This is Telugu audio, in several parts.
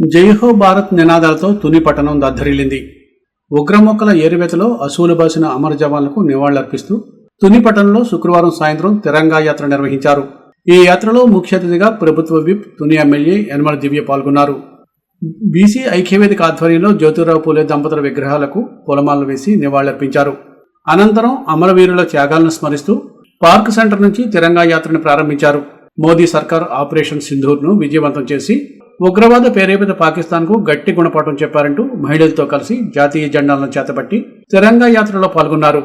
జైహో భారత్ నినాదాలతో తుని పట్టణం దద్దరిల్లింది. ఉగ్రమొక్కల ఏరువేతలో అసూలు బాసిన అమర జవాన్లకు నివాళులర్పిస్తూ తుని పట్టణంలో శుక్రవారం సాయంత్రం తిరంగా యాత్ర నిర్వహించారు. ఈ యాత్రలో ముఖ్య అతిథిగా ప్రభుత్వ విప్ తుని ఎమ్మెల్యే యనమల దివ్య పాల్గొన్నారు. బీసీ ఐక్యవేదిక ఆధ్వర్యంలో జ్యోతిరావు పూలే దంపతుల విగ్రహాలకు పూలమాలలు వేసి నివాళులర్పించారు. అనంతరం అమరవీరుల త్యాగాలను స్మరిస్తూ పార్క్ సెంటర్ నుంచి తిరంగా యాత్రను ప్రారంభించారు. మోదీ సర్కార్ ఆపరేషన్ సింధూర్ను విజయవంతం చేసి ఉగ్రవాద ప్రేరేపిత పాకిస్తాన్కు గట్టి గుణపాఠం చెప్పారంటూ మహిళలతో కలిసి జాతీయ జెండాలను చేతపట్టి తిరంగా యాత్రలో పాల్గొన్నారు.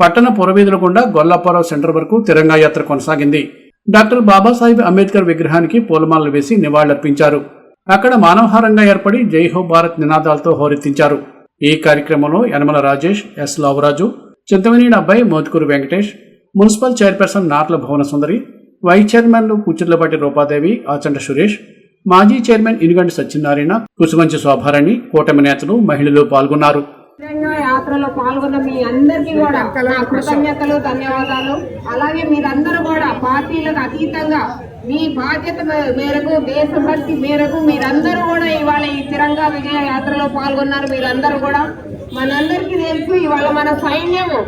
పట్టణ పురవీధుల గుండా గొల్లాపురం సెంటర్ వరకు తిరంగా యాత్ర కొనసాగింది. డాక్టర్ బాబాసాహెబ్ అంబేద్కర్ విగ్రహానికి పూలమాలలు వేసి నివాళులర్పించారు. అక్కడ మానవహారంగా ఏర్పడి జై హో భారత్ నినాదాలతో హోరెత్తించారు. ఈ కార్యక్రమంలో Yanamala Rajesh S Lavaraju Chintamaneni Abbayi Motkuru Venkatesh municipal chairperson Natla Bhuvana Sundari vice చైర్మన్లు కుచిర్లపాటి రూపాదేవి ఆచంట సురేష్ మాజీ చైర్మన్ ఇనుగంటి సత్యనారాయణ కుసుమంచి శోభారాణి కూటమి నేతలు మహిళలు పాల్గొన్నారు. యాత్రలో పాల్గొన్న మీ అందరికీ కూడా నా కృతజ్ఞతలు ధన్యవాదాలు. అలాగే మీరందరూ కూడా పార్టీలకు అతీతంగా మీ బాధ్యత మేరకు దేశభక్తి మేరకు మీరందరూ కూడా ఇవాళ ఈ తిరంగా విజయ యాత్రలో పాల్గొన్నారు. మీరందరూ కూడా మనందరికీ తెలుసు ఇవాళ మన సైన్యము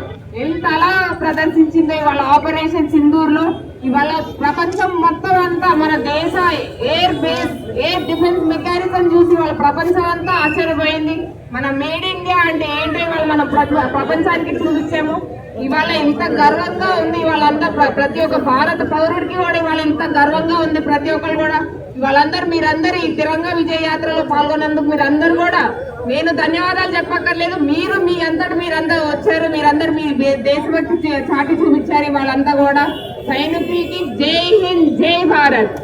ఎంత అలా ప్రదర్శించిందో ఇవాళ ఆపరేషన్ సింధూర్లో ఇవాళ ప్రపంచం మొత్తం అంతా మన దేశ air base air defence mechanism చూసి వాళ్ళ ప్రపంచం అంతా ఆశ్చర్యపోయింది. మన మేడ్ ఇండియా అంటే ఏంటో ఇవాళ మనం ప్ర- ప్రపంచానికి చూపించాము. ఇవాళ ఇంత గర్వంగా ఉంది వాళ్ళంతా ప్ర- ప్రతి ఒక్క భారత పౌరుడికి కూడా ఇవాళ ఇంత గర్వంగా ఉంది ప్రతి ఒక్కరు కూడా. వాళ్ళందరూ మీరందరూ ఈ తిరంగా విజయ యాత్రలో పాల్గొన్నందుకు మీరందరూ కూడా నేను ధన్యవాదాలు చెప్పక్కర్లేదు. మీరు మీ అంతటి మీరందరూ వచ్చారు. మీరందరూ మీ దేశభక్తి చాటి చూపించారు వాళ్ళంతా కూడా. సైనికులకి జై హింద్ జై భారత్